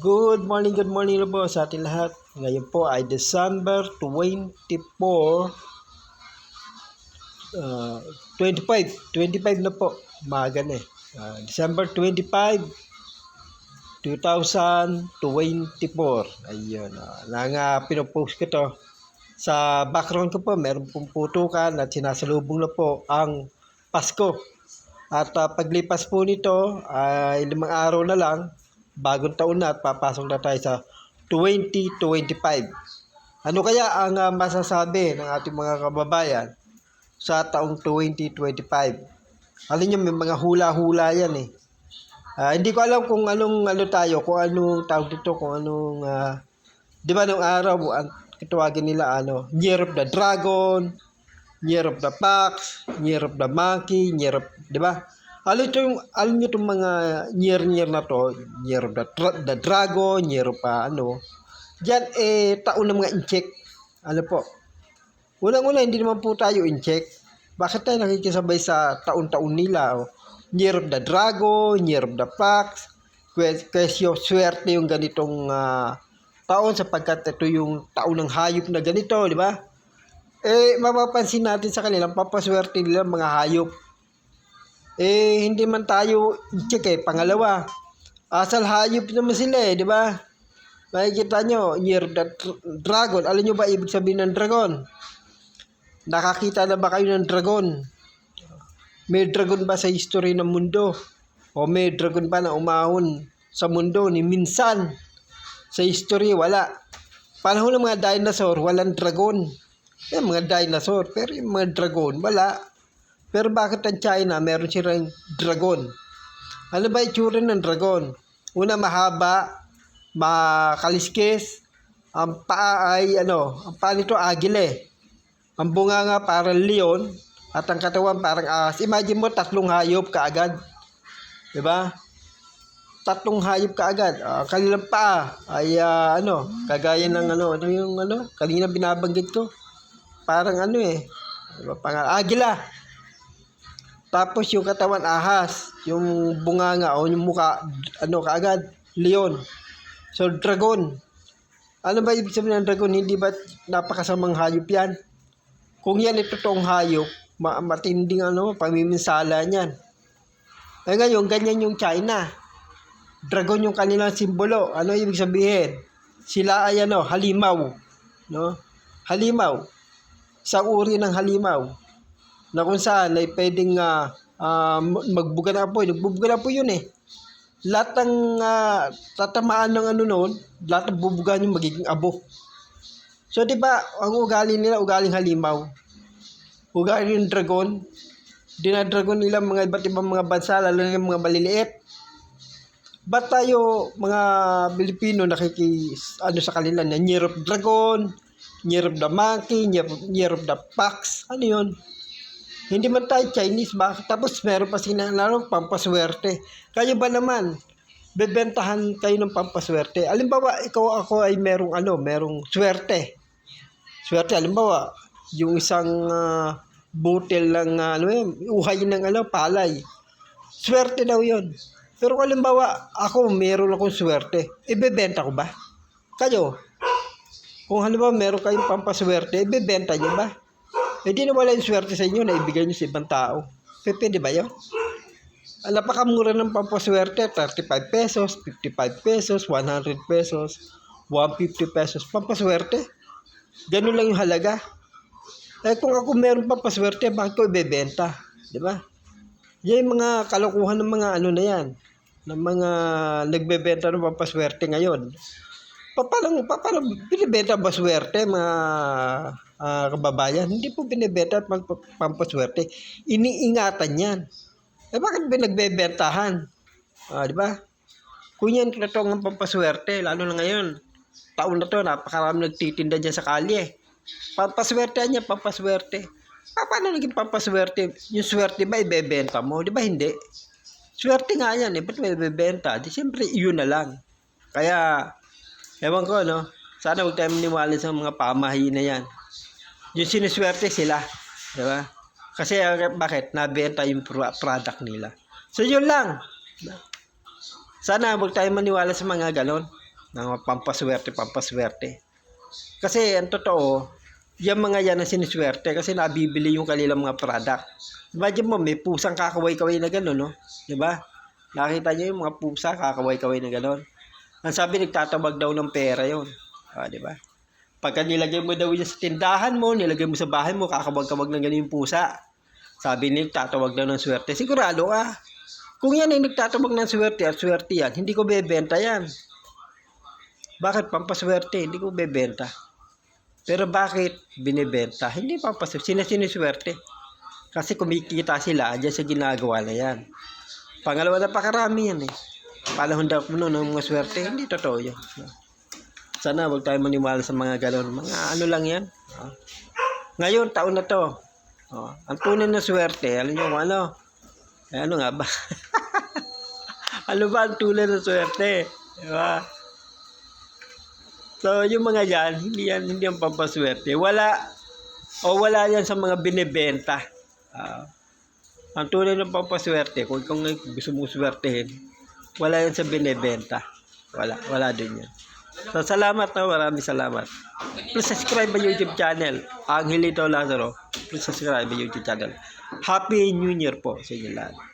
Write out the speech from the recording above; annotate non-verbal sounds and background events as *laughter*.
Good morning, good morning na po sa ating lahat. Ngayon po ay December 24, uh, 25, 25 na po, maaga na eh. Ah, December 25, 2024. Ayun, uh, nang uh, pinopost ko to. Sa background ko po, meron pong putukan at sinasalubong na po ang Pasko. At uh, paglipas po nito ay limang araw na lang, bagong taon na at papasok na tayo sa 2025. Ano kaya ang uh, masasabi ng ating mga kababayan sa taong 2025? Alam niyo, may mga hula-hula yan eh. Ah, hindi ko alam kung anong ano tayo, kung anong tawag dito, kung anong, ah, di ba nung araw, ang tawagin nila ano, Year of the Dragon, Year of the Fox, Year of the Monkey, Year of, di ba? Alam ito yung, alam niyo itong mga year-year na to, Year of the, the Dragon, Year of ah, ano, Diyan, eh, taon ng mga incheck. Ano po? Unang-una, hindi naman po tayo incheck. Bakit tayo nakikisabay sa taon-taon nila? O, Year of the Dragon, Year of the Fox, Kwe- Kwesyo, swerte yung ganitong ah, taon sapagkat ito yung taon ng hayop na ganito, di ba? Eh, mapapansin natin sa kanilang papaswerte nila mga hayop. Eh, hindi man tayo check eh. Pangalawa, asal hayop naman sila eh, di ba? Makikita nyo, year the dr- dragon. Alam nyo ba ibig sabihin ng dragon? Nakakita na ba kayo ng dragon? May dragon ba sa history ng mundo? O may dragon ba na umahon sa mundo ni minsan? Sa history, wala. Panahon ng mga dinosaur, walang dragon. Yung mga dinosaur, pero yung mga dragon, wala. Pero bakit ang China, meron silang dragon? Ano ba itsura ng dragon? Una, mahaba, makaliskis, ang paa ay ano, ang paa nito agile. Ang bunga nga parang leon at ang katawan parang ahas. Imagine mo tatlong hayop kaagad. 'Di ba? Tatlong hayop kaagad. Ang kanilang paa ay ah, ano, kagaya ng ano, ano yung ano, kanina binabanggit ko. Parang ano eh, diba, pang agila. Tapos yung katawan ahas, yung bunganga o yung muka, ano kaagad, leon. So, dragon. Ano ba ibig sabihin ng dragon? Hindi ba napakasamang hayop yan? Kung yan ay totoong hayop, ma- matinding ano, pamiminsala niyan. Eh ngayon, ganyan yung China. Dragon yung kanilang simbolo. Ano ibig sabihin? Sila ay ano, halimaw. No? Halimaw. Sa uri ng halimaw. Na kung saan ay pwedeng ah, ah, magbuga ng apoy. Nagbubuga ng apoy yun eh lahat ng ah, tatamaan ng ano noon, lahat ng bubugan yung magiging abo. So, di ba, ang ugali nila, ugaling halimaw. Ugali ng dragon. Dinadragon nila mga iba't ibang mga bansa, lalo na yung mga maliliit. Ba't tayo, mga Pilipino, nakiki, ano sa kanila, na Year Dragon, Year the Monkey, Year the Fox, ano yun? Hindi man tayo Chinese, bakit? Tapos meron pa sinalaro pampaswerte. Kayo ba naman, bebentahan kayo ng pampaswerte? Alimbawa, ikaw ako ay merong ano, merong swerte. Swerte, alimbawa, yung isang ah, butil ng ah, ano yun, uhay ng ano, palay. Swerte daw yun. Pero kung alimbawa, ako meron akong swerte, ibebenta ko ba? Kayo, kung halimbawa meron kayong pampaswerte, ibebenta niyo ba? Eh di na wala yung swerte sa inyo na ibigay nyo sa ibang tao. P- Pwede ba yun? Ang napakamura ng pampaswerte, 35 pesos, 55 pesos, 100 pesos, 150 pesos. Pampaswerte. Ganun lang yung halaga. Eh kung ako meron pampaswerte, bakit ko ibebenta? Di ba? Yan yung mga kalokohan ng mga ano na yan. Ng mga nagbebenta ng pampaswerte ngayon. Pa- Paano, pa- paano binibenta ba swerte mga ah, kababayan? Hindi po binibenta pang pampaswerte. Iniingatan yan. Eh bakit binagbebentahan? Ah, di ba? Kung yan totoong ang pampaswerte, lalo na ngayon, taon na to, napakarami nagtitinda dyan sa kalye. Pampaswerte niya, pampaswerte. Pa, paano naging pampaswerte? Yung swerte ba ibebenta mo? Di ba hindi? Swerte nga yan eh. Ba't may ibebenta? Di siyempre, yun na lang. Kaya, Ewan ko, no? Sana huwag tayo maniwala sa mga pamahiin na yan. Yung sinuswerte sila. Di ba? Kasi ah, bakit? Nabenta yung pro- product nila. So, yun lang. Sana huwag tayo maniwala sa mga ganon. ng pampaswerte, pampaswerte. Kasi ang totoo, yung mga yan ang siniswerte kasi nabibili yung kanilang mga product. Imagine mo, may pusang kakaway-kaway na gano'n, no? Di ba? Nakita niyo yung mga pusa, kakaway-kaway na gano'n. Ang sabi, nagtatawag daw ng pera yon Ah, di ba? Pagka nilagay mo daw yun sa tindahan mo, nilagay mo sa bahay mo, kakawag-kawag ng ganun yung pusa. Sabi niya, nagtatawag daw ng swerte. Sigurado ka. Kung yan ay nagtatawag ng swerte at swerte yan, hindi ko bebenta yan. Bakit pampaswerte? Hindi ko bebenta. Pero bakit binibenta? Hindi pampaswerte. Sina siniswerte. Kasi kumikita sila dyan sa ginagawa na yan. Pangalawa na pakarami yan eh. Panahon daw mo noon ng mga swerte. Hindi totoo yan. Sana wag tayo maniwala sa mga galon. Mga ano lang yan. Ah. Ngayon, taon na to. Oh, ang tunay na swerte, alam nyo ano? Eh, ano nga ba? *laughs* ano ba ang tunay na swerte? Di ba? So, yung mga yan, hindi yan, hindi yan pampaswerte. Wala, o wala yan sa mga binibenta. Ah, ang tunay ng pampaswerte, kung, kung gusto mong swertehin, wala yan sa binibenta. Wala, wala din yan. So, salamat na, maraming salamat. Please subscribe my YouTube channel, Angelito Lazaro. Please subscribe my YouTube channel. Happy New Year po sa inyo lahat.